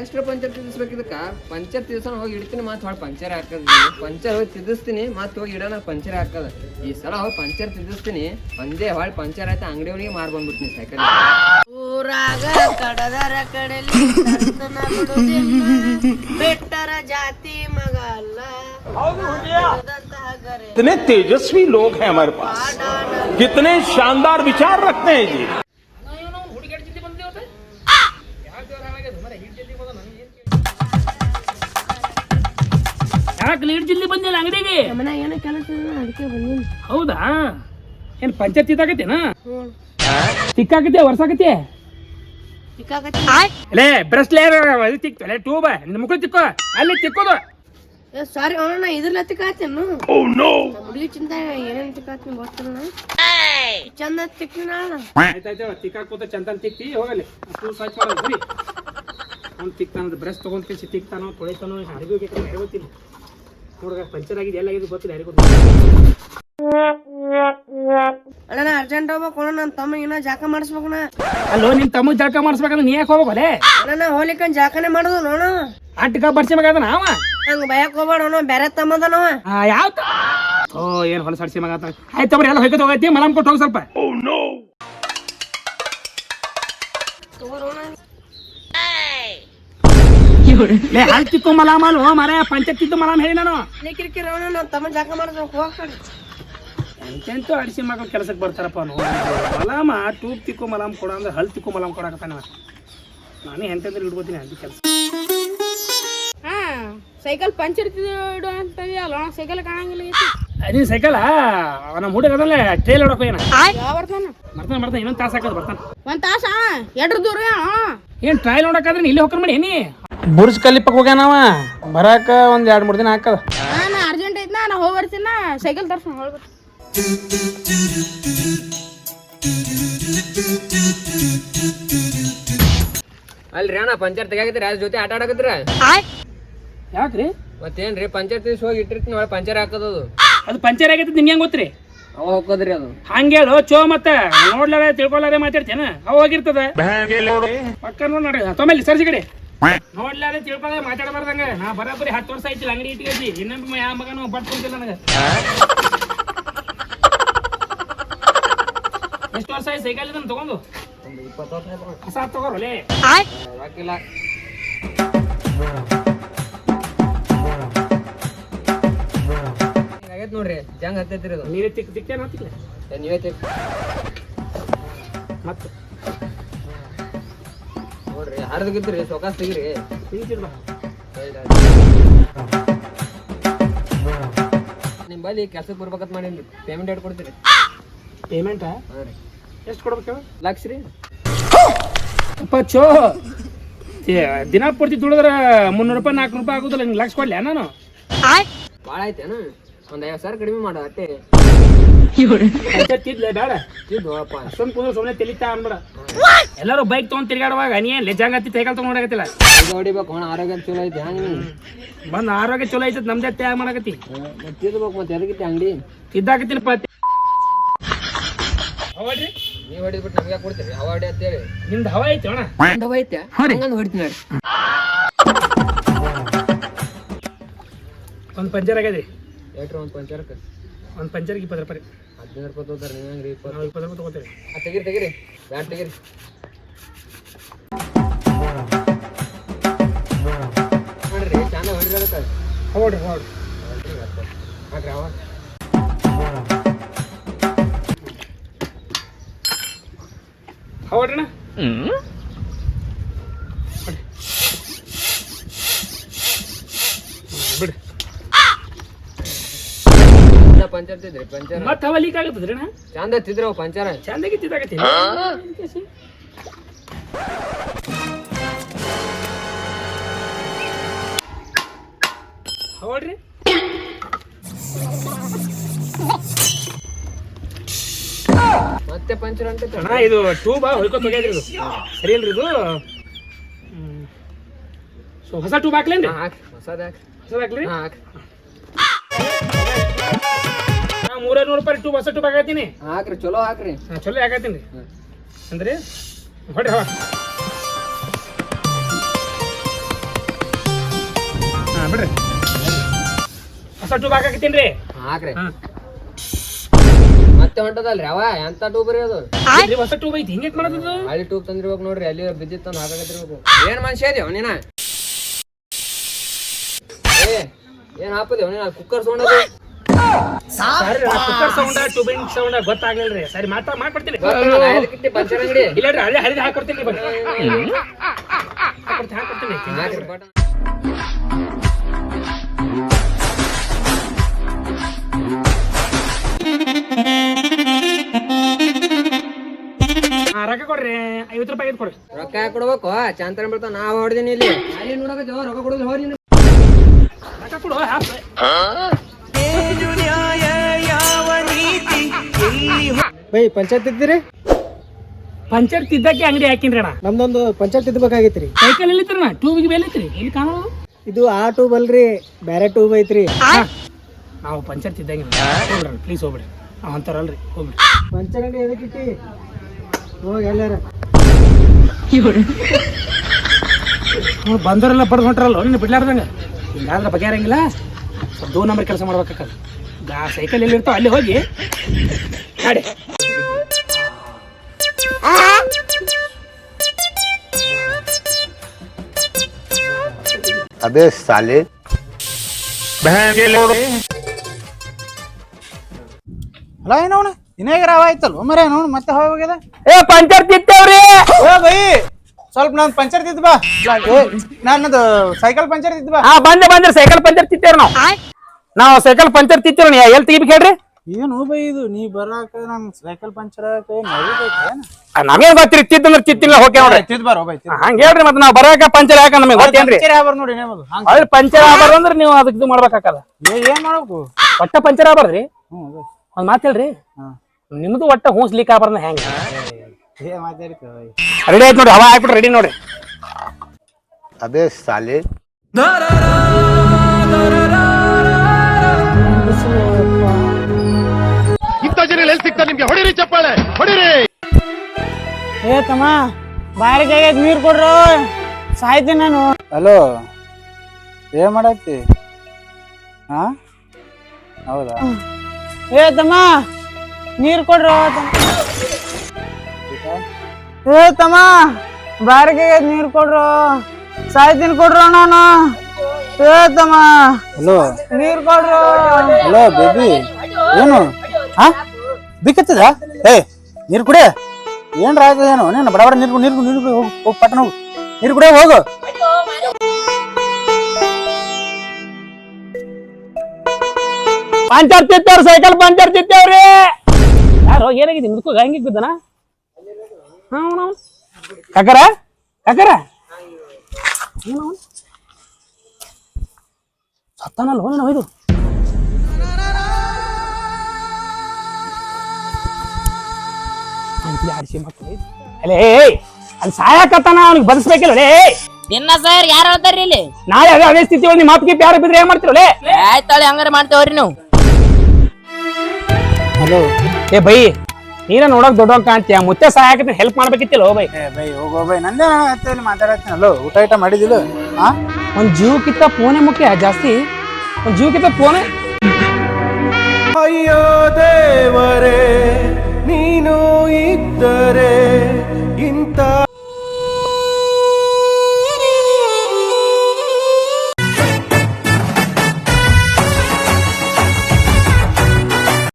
ಎಷ್ಟ್ರ puncture ತಿರ್ಸ್ಬೇಕು ಇದಕ್ಕ puncture ತಿರ್ಸೋಣ ಹೋಗಿ ಇಡ್ತೀನಿ ಮತ್ತೆ ಹೊಳ್ ಪಂಚರ್ ಹಾಕದ ಪಂಚರ್ ಹೋಗಿ ತಿರ್ಸ್ತೀನಿ ಮತ್ತೆ ಹೋಗಿ ಇಡೋಣ ಪಂಚರ್ ಹಾಕದ ಈ ಸಲ ಹೋಗಿ ಪಂಚರ್ ತಿರ್ಸ್ತೀನಿ ಒಂದೇ ಹೊಳ್ ಪಂಚರ್ ಆಯ್ತಾ ಅಂಗಡಿ ಒಳಗೆ ಮಾರ್ ಬಂದ್ಬಿಡ್ತೀನಿ ಸೈಕಲ್ ಊರಾಗ ಕಡದರ ಕಡಲಿ ತರ್ತನ ಬಿಡುದಿಲ್ಲ ಬೆಟ್ಟರ ಜಾತಿ ಮಗ ಅಲ್ಲ ಬೆಟ್ಟದಂತಹ ಗರೆ कितने तेजस्वी लोग हैं हमारे पास कितने शानदार विचार रखते हैं जी ಯಾಕೆ ಲೀಡ್ ಜಿಲ್ಲಿ ಬಂದಿಲ್ಲ ಅಂಗಡಿಗೆ? ನಮ್ಮನ ಏನೋ ಕೆಲಸ ಅದಕ್ಕೆ ಬಂದೀನಿ. ಹೌದಾ? ಏನ್ ಪಂಚಾಯತ್ ಇದಾಗತ್ತೆ ಹ್ಞೂ. ತಿಕ್ಕಾಕತ್ತೆ ವರ್ಷಾಕತ್ತೆ ಲೇ ಅಲ್ಲೇ ಬ್ರಸ್ಲೇ ಅದು ತಿಕ್ತು ಅಲ್ಲೇ ಟ್ಯೂಬ್ ನಿನ್ನ ಮುಖ ತಿಕ್ಕೋ ಅಲ್ಲಿ ತಿಕ್ಕೋದು. ಏ ಸಾರಿ ಅವನ ನಾ ಇದ್ರಲ್ಲ ತಿಕ್ಕಾತೇನು ನಮ್ಮ ಹುಡುಗಿ ಚಿಂತ ಏನೇನು ತಿಕ್ಕಾತೀನಿ ಗೊತ್ತಿಲ್ಲ ಚಂದ ತಿಕ್ಕಿನ ಆಯ್ತಾಯ್ತು ತಿಕ್ಕಾಕೋತ ಚಂದನ್ ತಿಕ್ತಿ ಹೋಗಲಿ. ಟೂ ಸಾಚ್ ಮಾಡೋದು ಸರಿ ಅವ್ನು ತಿಕ್ತಾನ ಬ್ರಷ್ ತಗೊಂಡ್ ಕೇಸಿ ತಿಕ್ತಾನೋ ತೊಳಿತಾನೋ ಅಡುಗೆ ಗೊತ್ತಿಲ್ಲ. ನೋಡ್ಗ ಪಂಚರ್ ಆಗಿದೆ ಎಲ್ಲ ಆಗಿದೆ ಗೊತ್ತಿಲ್ಲ ಯಾರಿಗೂ ಅಣ್ಣ ನಾ ಅರ್ಜೆಂಟ್ ಹೋಗ್ಬೇಕು ಅಣ್ಣ ನನ್ನ ತಮ್ಮ ಇನ್ನ ಜಾಕ ಮಾಡಿಸ್ಬೇಕು ನಾ ಅಲ್ಲೋ ನಿನ್ ತಮ್ಮ ಜಳಕ ಮಾಡಿಸ್ಬೇಕಂದ್ರೆ ನೀ ಯಾಕೆ ಹೋಗ್ಬೇಕಲ್ಲೇ ಅಣ್ಣ ನಾ ಹೋಲಿಕನ್ ಜಾಕನೆ ಮಾಡುದು ನೋಣ ಆಟಕ ಬಡ್ಸಿಬೇಕಾದ ನಾವ ಹಂಗ ಬಯಕ್ ಹೋಗ್ಬೇಡ ಅಣ್ಣ ಬೇರೆ ತಮ್ಮದನವ ಯಾವ ಓ ಏನ್ ಹೊಲಸಾಡ್ಸಿ ಮಗ ಆಯ್ತು ಬರೀ ಎಲ್ಲ ಹೊಯ್ಕೊತ ಹೋಗೈತಿ ಮಲಮ್ ಕೊಟ್ಟು ಹೋಗಿ ಸ್ವಲ್ಪ. ಲೇ ಹಲ್ ತಿಕ್ಕು ಮಲಾಮ್ ಅಲ್ವೋ ಮರ ಪಂಚಾಯತ್ ತಿದ್ದು ಮಲಾಮ್ ಹೇಳಿ ನಾನು. ಕಿರಿಕಿರಿ ಅವನ ತಮ್ಮ ಜಾಕ ಮಾಡಿಸ್ಬೇಕು ಹೋಗ್ತಾನೆ ಎಂತೆಂತೂ ಅಡಿಸಿ ಮಕ್ಕಳು ಕೆಲಸಕ್ಕೆ ಬರ್ತಾರಪ್ಪ ನೋ ಮಲಾಮ ಟೂಬ್ ತಿಕ್ಕು ಮಲಾಮ್ ಕೊಡ ಅಂದ್ರೆ ಹಲ್ ತಿಕ್ಕು ಮಲಾಮ್ ಕೊಡಕತ್ತಾನ ನಾನು ಎಂತೆಂದ್ರೆ ಹಿಡ್ಕೋತೀನಿ ಅಂತ ಕೆಲಸ. ಹಾ ಸೈಕಲ್ ಪಂಚರ್ ಇಡು ಅಂತಂದಿ ಅಲ್ಲ ಸೈಕಲ್ ಕಾಣಂಗಿಲ್ಲ ಅದೇ ಸೈಕಲ್? ನಮ್ಮ ಹುಡುಗ ಅದಲ್ಲ ಟ್ರೇಲ್ ಹೊಡಕ ಏನ ಯಾವ ಬರ್ತಾನ? ಬರ್ತಾನೆ ಬರ್ತಾನೆ ಇನ್ನೊಂದು ತಾಸು ಹಾಕೋದು ಬರ್ತಾನೆ. ಒಂದು ತಾಸ? ಎಡ್ರ ದೂರ ಏನು ಟ್ರೈಲ್ ನೋಡಕ್ಕಾದ್ರೆ ಇಲ್ಲಿ ಹೋಗ್ಕೊಂಡು ಮಾಡಿ ಏನಿ ಬುರ್ಜ್ ಕಲಿಪಕ್ ಹೋಗ್ಯಾನವ ಬರಾಕ ಒಂದ್ ಎರಡ್ ಮೂರ್ ದಿನ ಹಾಕದ ನಾನು ಅರ್ಜೆಂಟ್ ಐತ್ನಾ ನಾ ಹೋಗಿ ಬರ್ತೀನ ಸೈಕಲ್ ತರ್ಸ್ಕೊಂಡು ಹೋಗ್ಬೇಕು ಅಲ್ರಿ ಅಣ್ಣ ಪಂಚರ್ ತೆಗಿಯಾಕತ್ರಿ ಅದ್ರ ಜೊತೆ ಆಟ ಆಡಕತ್ರ ಯಾಕ್ರಿ? ಮತ್ತೇನ್ರಿ ಪಂಚರ್ ತಿಳಿಸಿ ಹೋಗಿ ಇಟ್ಟಿರ್ತೀನಿ ಒಳಗೆ ಪಂಚರ್ ಹಾಕೋದು ಅದು. ಪಂಚರ್ ಆಗೈತೆ ನಿಮ್ಗೆ ಹೆಂಗ್ ಗೊತ್ತ್ರಿ? ಅವ ಹೋಗೋದ್ರಿ ಅದು. ಹಂಗೆ ಹೇಳು ಚೋ ಮತ್ತೆ. ನೋಡ್ಲಾರ ತಿಳ್ಕೊಲಾರೆ ಮಾತಾಡ್ತೇನ. ಅವ ಹೋಗಿರ್ತದ. ಪಕ್ಕ ನೋಡಿ ನೋಡ್ರಿ ತೊಂಬಲ್ಲಿ ಸರ್ಸಿ ಕಡೆ. ನೋಡ್ಲಾರೆ ತಿಳ್ಕೊಂಡ ಮಾತಾಡಬಾರ್ದಂಗ. ನಾ ಬರಾಬರಿ ಹತ್ತು ವರ್ಷ ಆಯ್ತಿಲ್ಲ ಅಂಗಡಿ ಇಟ್ಕೈತಿ ಇನ್ನೊಬ್ಬ ಯಾವ ಮಗನು ಬಟ್ಕೊಂತಿಲ್ಲ ನನಗೆ. ಎಷ್ಟು ವರ್ಷ ಆಯ್ತು ಸೈಕಲ್ ಇದನ್ನ ತಗೊಂಡು? ಒಂದು ಇಪ್ಪತ್ತು ವರ್ಷ ಆಯ್ತು ನೋಡ್ರಿ. ಹೊಸ ತಗೋರಲ್ಲೇ ರೊಕ್ಕಿಲ್ಲ ಆಗೈತ್ ನೋಡ್ರಿ ಜಂಗ್ ಹತ್ತೈತ್ರಿ ಅದು ನೀರೇ ತಿಕ್ ತಿಕ್ಕೇನ ಹತ್ತಿಲ್ಲ ಏ, ನೀವೇ ತಿಕ್ ಮತ್ತೆ? ನೋಡ್ರಿ ಹರಿದಗಿದ್ರಿ ಸೊಕಾಸ್ ತೆಗಿರಿ. ತಿಂತಿರ್ಬ ನಿಮ್ ಬಲ್ಲಿ ಕೆಲ್ಸಕ್ಕೆ ಬರ್ಬೇಕಂತ ಮಾಡೀನಿ ಪೇಮೆಂಟ್ ಎಷ್ಟು ಕೊಡ್ತೀರಿ? ಪೇಮೆಂಟಾ ಎಷ್ಟು ಕೊಡ್ಬೇಕು? ಲಕ್ಷ ರೀ. ಅಪ್ಪ ಚೋ ಏ, ದಿನ ಪೂರ್ತಿ ದುಡಿದ್ರ ಮುನ್ನೂರು ರೂಪಾಯಿ ನಾಲ್ಕು ರೂಪಾಯಿ ಆಗುದಿಲ್ಲ ನಿಂಗೆ ಲಕ್ಷ ಕೊಡ್ಲಿ ನಾನು? ಭಾಳ ಆಯ್ತೇನು? ಒಂದ್ ಐವತ್ತು ಸಾವಿರ ಕಡಿಮೆ ಮಾಡು ಅಟ್ಟೆ. ತಿದ್ಲೆ ಬೇಡ. ಸುಮ್ ಕುಂದ್ರೆ ಸುಮ್ಮನೆ ತೆಲಿತಾ ಅನ್ಬೇಡ. ಎಲ್ಲರೂ ಬೈಕ್ ತಗೊಂಡ್ ತಿರ್ಗಾಡುವಾಗ ನೀ ಏನ್ ಲೆಜಾಂಗ್ ಹತ್ತಿ ಸೈಕಲ್ ತಗೊಂಡ್ ನೋಡಕತ್ತಿಲ್ಲ ಇದು ಹೊಡಿಬೇಕು ಹಣ ಆರೋಗ್ಯ ಚಲೋ ಐತಿ ಹಂಗ ಬಂದ್ ಆರೋಗ್ಯ ಚಲೋ ಐತದ ನಮ್ದೇ ತ್ಯಾಗ ಮಾಡಕತ್ತಿ. ಮತ್ತೆ ಇದ್ಬೇಕು ಮತ್ತೆ ಎದಗಿತ್ತೆ ಅಂಗಡಿ? ತಿದ್ದಾಕತ್ತೀನಿ ಪತ್ತಿ ಹೌದ್ರಿ ನೀವು ಹೊಡಿದ್ಬಿಟ್ಟು ನಮ್ಗೆ ಕೊಡ್ತೀರಿ? ಹವಾ ಹೊಡಿ ಅಂತೇಳಿ. ನಿಮ್ದು ಹವಾ ಐತಿ ಅಣ್ಣ? ಹವಾ ಐತೆ. ಹಂಗಂದ್ ಹೊಡಿತೀನಿ ನೋಡಿ ಒಂದ್ ಪಂಚರ್ ಆಗ್ಯದ್ರಿ. ಎಷ್ಟ್ರಿ ಒಂದು ಪಂಚರಕ್ಕೆ ಒಂದ್ ಪಂಚರ್ಗೆ ಇಪ್ಪತ್ತು ರೂಪಾಯಿ ಹದಿನೈದು ರೂಪಾಯಿ ತಗೋತಾರೆ ನೀವು ಹೆಂಗ್ರಿ ಇಪ್ಪತ್ತು? ನಾವು ಇಪ್ಪತ್ತು ರೂಪಾಯಿ ತಗೋತೇವೆ ಆ, ತೆಗೀರಿ ತೆಗೀರಿ. ಬ್ಯಾಟ್ ತೆಗೀರಿ. ನೋಡ್ರಿ ಚೆನ್ನಾಗಿ ಹೊಡಿರೋದಕ್ಕೆ ಹೌದ್ರಿ ಹಾಕ್ರಿ ಅವ. ಬಿಡ್ರಿ. ಪಂಚರ್ ತಿದ್ರಿ ಪಂಚರ್. ಮತ್ತೆ ಹವಾ ಲೀಕ್ ಆಗತ್ತದ್ರಿ ಅಣ್ಣ? ಚಂದ ತಿದ್ರವು ಪಂಚರ. ಚಂದಾಗಿ ತಿದ್ದಾಕತ್ತೀನಿ ಹೌದ್ರಿ? ಮತ್ತೆ ಪಂಚರ್ ಅಂತ ಅಣ್ಣ ಇದು ಟ್ಯೂಬ ಹೊಯ್ಕೊ ಹೋಗ್ಯದ್ರಿ ಇದು. ಸರಿ ಇಲ್ರಿ ಇದು? ಸೊ ಹೊಸ ಟ್ಯೂಬ್ ಹಾಕ್ಲೇನ್ರಿ? ಹಾಕ್ ಹೊಸದ ಹಾಕ್ ಹೊಸದ ಹಾಕ್ಲಿ? ಹಾ ಹಾಕ್ ನೂರು ರೂಪಾಯಿ ಟೂ ಹೊಸ ಟೂಬ್ ಹಾಕತ್ತೀನಿ ಹಾಕ್ರಿ ಚಲೋ ಹಾಕ್ರಿ. ಹಾ ಚಲೋ ಹಾಕತ್ತೀನಿ ರೀ ಅಂದ್ರೆ ಹೊಡ್ರಿ ಹಾಂ ಬಿಡ್ರಿ. ಹೊಸ ಟೂಬ್ ಹಾಕಾಕತ್ತೀನಿ ರೀ. ಹಾಕ್ರಿ. ಹಾ. ಮತ್ತೆ ಹೊಂಟದಲ್ರಿ ಅವ? ಎಂತ ಟೂಬ್ ರೀ ಅದು? ಹೊಸ ಟೂಬ್ ಐತಿ? ಹಿಂಗೆ ಮಾಡೋದು ಅಲ್ಲಿ ಟೂಬ್ ತಂದಿರ್ಬೇಕು ನೋಡ್ರಿ ಅಲ್ಲಿ ಬಿದ್ದಿತ್ತು ತಂದು ಹಾಕಾಕತ್ತಿರ್ಬೇಕು. ಏನ್ ಮನುಷ್ಯ ಇದೆಯೋ ನೀನ? ಏ ಏನ್ ಹಾಪದೇವ್ ನೀನ? ಕುಕ್ಕರ್ ಸೌಂಡ್ ಕುಕ್ಕರ್ ಸೌಂಡ್ ಟುಬಿನ್ ಸೌಂಡ್ ಗೊತ್ತಾಗ್ಲಿಲ್ರಿ. ಸರಿ ಮಾತಾ ಮಾಡ್ಕೊಡ್ತೀನಿ. ಕಿಟ್ಟಿ ಪಂಚರ್ ಅಂಗಡಿ. ಇಲ್ಲ ರೀ ಹಳ್ಳಿ ಹರಿದು ಹಾಕೊಡ್ತೀನಿ ಬನ್ನಿ. ಹಾಕೊಡ್ತೀನಿ ರೊಕ್ಕ ಕೊಡ್ರಿ. ಐವತ್ತು ರೂಪಾಯಿ ಐದು ಕೊಡ್ರಿ ರೊಕ್ಕ ಯಾಕೆ ಕೊಡ್ಬೇಕು? ಚಾಂತನ ಬೀಳ್ತಾವ ನಾ ಹೊಡ್ದೀನಿ ಇಲ್ಲಿ. ಅಲ್ಲಿ ನೋಡಕ ರೊಕ್ಕ ಕೊಡೋದು ಹೋರಿ ರೊಕ್ಕ ಕೊಡು ಬೈ ಪಂಚಾಯತ್ ಇದ್ದೀರಿ? ಪಂಚರ್ ತಿದ್ದಕ್ಕೆ ಅಂಗಡಿ ಹಾಕಿನ್ರಿ ಅಣ್ಣ. ನಮ್ದೊಂದು ಪಂಚರ್ ತಿದ್ದಬೇಕಾಗೈತ್ರಿ ಸೈಕಲ್ ಎಲ್ಲಿತ್ರಿ ಟ್ಯೂಬಿಗೆ ಬೆಲೆ ಐತ್ರಿ ಎಲ್ಲಿ ಕಾಣೋದು? ಇದು ಆ ಟ್ಯೂಬ್ ಅಲ್ರಿ ಬ್ಯಾರೆ ಟ್ಯೂಬ್ ಐತ್ರಿ. ನಾವು ಪಂಚರ್ ತಿದ್ದಂಗೆ ಹೋಗ್ಬಿಡ್ರಿ. ಪ್ಲೀಸ್ ಹೋಗ್ಬಿಡ್ರಿ ಅಂತಾರಲ್ರಿ ಹೋಗ್ಬಿಡ್ರಿ. ಪಂಚರ್ ಅಂಗಡಿ ಎದಕ್ಕೆ ಇಟ್ಟಿ? ಹೋಗಿ ಎಲ್ಲಾರ. ಬಂದವರೆಲ್ಲ ಬಡ್ದು ಹೊಂಟ್ರಲ್ಲ ನಿನ್ನ ಬಿಡ್ಲಾರ್ದಂಗ. ಹಿಂಗಾದ್ರೆ ಬಗೆಹರಂಗಿಲ್ಲ ಸ್ವಲ್ಪ ದೂ ನಂಬರ್ ಕೆಲಸ ಮಾಡ್ಬೇಕಾಗಲ್ಲ ಗಾ ಸೈಕಲ್ ಎಲ್ಲಿರ್ತಾವ ಅಲ್ಲಿ ಹೋಗಿ. ನಡೆ ಅದೇ ಸಾಲೆ. ಅಲ್ಲ ಏನವನ ಇನ್ನಾಗ ರಾವ ಆಯ್ತಲ್ವ? ಮರ ಮತ್ತೆ ಹೋಗ್ಯದ? ಏ ಪಂಚರ್ ತಿತ್ತವ್ರಿ! O by! ಸ್ವಲ್ಪ ನಾನ್ ಪಂಚರ್ ತಿದ್ದ ಬಾ. ನಾನದು ಸೈಕಲ್ ಪಂಚರ್ ತಿದ್ದ ಬಾ. ಬಂದೆ ಬಂದ್ರೆ ಸೈಕಲ್ ಪಂಚರ್ ತಿತ್ತೇವ್ರಿ ನಾವು. ನಾವು ಸೈಕಲ್ ಪಂಚರ್ ತಿತ್ತೇವ್ರಿ ಎಲ್ಲಿ ತೆಗಿಬೇಕು ಹೇಳ್ರಿ? ಏನು ಬೈ ಇದು? ನೀ ಬರಾಕ ನನ್ ಸೈಕಲ್ ಪಂಚರ್ ನಮಗೇನ್ ಗೊತ್ತಿರಿ ತಿತ್ತಂದ್ರೆ ತಿತ್ತಿಲ್ಲ ಹೋಗಿ ನೋಡ್ರಿ. ತಿದ್ ಬಾರೋ ಬೈ ಹಂಗ ಹೇಳ್ರಿ ಮತ್ತೆ ನಾವು ಬರಾಕ ಪಂಚರ್ ಯಾಕ ನಮಗೆ ಗೊತ್ತೇನ್ರಿ ನೋಡಿ ನಿಮ್ಮದು. ಹಂಗ ಅದ್ರ ಪಂಚರ್ ಆಗ್ಬಾರ್ದು ಅಂದ್ರೆ ನೀವು ಅದಕ್ಕೆ ಇದು ಮಾಡ್ಬೇಕಾಗಲ್ಲ. ಏನ್ ಮಾಡ್ಬೇಕು? ಒಟ್ಟ ಪಂಚರ್ ಆಬರ್ರಿ ಅದೇ. ಒಂದ್ ಮಾತು ಹೇಳ್ರಿ. ನಿಮ್ದು ಒಟ್ಟ ಹೂಸ್ ಲೀಕ್ ಆಗ್ಬಾರ್ದ ಹೆಂಗ? ರೆಡಿ ಆಯ್ತು ನೋಡ್ರಿ ಹವಾ ಹಾಕ್ಬಿಟ್ರೆ ರೆಡಿ ನಿಮ್ಗೆ ಹೊಡಿರಿ ಚಪ್ಪಾಳೆ ಹೊಡಿರಿ. ಏ ತಮ್ಮ ಬಾರಿಗೆ ನೀರ್ ಕೊಡ್ರು? ಸಾಯ್ತೀನಿ ನಾನು. ಹಲೋ ಏ ಮಾಡತ್ತಿ ಹಾ ಹೌದಾ? ಏ ತಮ್ಮ ನೀರ್ ಕೊಡ್ರು ಏ ತಮ್ಮ ನೀರು ನೀರ್ ಕೊಡ್ರು? ಸಾಯ್ತೀನಿ ಕೊಡ್ರು ನಾನು. ಏ ತಮ್ಮ ಹಲೋ ನೀರು ಕೊಡ್ರು. ಹಲೋ ಬೇಬಿ ಏನು? ಹಾ ಬಿಕ್ಕತ್ತದ? ಏ ನೀರು ಕುಡಿ. ಏನ್ರ ಆಗ ಏನು? ನೀನು ಬಡ ಬಡ ನೀರು ನೀರು ನೀರು ಹೋಗು ಹೋಗಿ ಪಟ್ಟಣ ಹೋಗು. ನೀರು ಕುಡಿಯ ಹೋಗು ಪಂಚರ್ ತಿತ್ತೇವ್ರಿ ಸೈಕಲ್ ಪಂಚರ್ ತಿತ್ತವ್ರಿ ಯಾರು ಏನಾಗಿದೆ? ಮುದ್ಕೋ ಹಂಗೆ ಬಿದ್ದನ ಹಾ ಅವನು ಕಾಕರ ಕಾಕರ ಏನು ಅವ್ನು? ಸತ್ತಾನಲ್ಲ ಹೋನ ಇದು ಆಡಿಸಿ ಮಕ್ಕಳು ಅಲ್ಲೇ ಏಯ್ ಅಲ್ಲಿ ಸಾಯಕತ್ತಾನ ಅವ್ನಿಗೆ ಬದುಸ್ಬೇಕಿಲ್ಲ ಲೇ ನಿನ್ನ ಸರ್ ಯಾರು ಹೇಳ್ತಾರ್ರಿ ಇಲ್ಲಿ? ನಾಳೆ ಅದೇ ಅದೇ ಸ್ಥಿತಿ ಒಂದು ಮಾತಿಗೆ ಯಾರು ಬಿದ್ರೆ ಏನ್ ಮಾಡ್ತಿರಲೇ ಆಯ್ತಾಳೆ ಹಂಗಾರ ಮಾಡ್ತೇವ್ರಿ ನೀವು. ಹಲೋ. ಏ ಬೈ ನೀನ ನೋಡಕ್ ದೊಡ್ಡ ಕಾಣ್ತೀಯ? ಮುತ್ತೆ ಸಹಾಯಕ ಹೆಲ್ಪ್ ಮಾಡ್ಬೇಕಿತ್ತಿಲ್ಲ ಬೈ. ಏ ಬೈ ಹೋಗೋ ಬೈ. ನಂದೇ ಹತ್ತಲ್ಲಿ ಮಾತಾಡತ್ತೀನಿ. ಹಲೋ ಊಟ ಊಟ ಮಾಡಿದಿಲ್ಲ ಹಾ ಒಂದ್ ಜೀವಕ್ಕಿಂತ ಫೋನೇ ಮುಖ್ಯ ಜಾಸ್ತಿ. ಒಂದ್ ಜೀವಕ್ಕಿಂತ ಫೋನೇ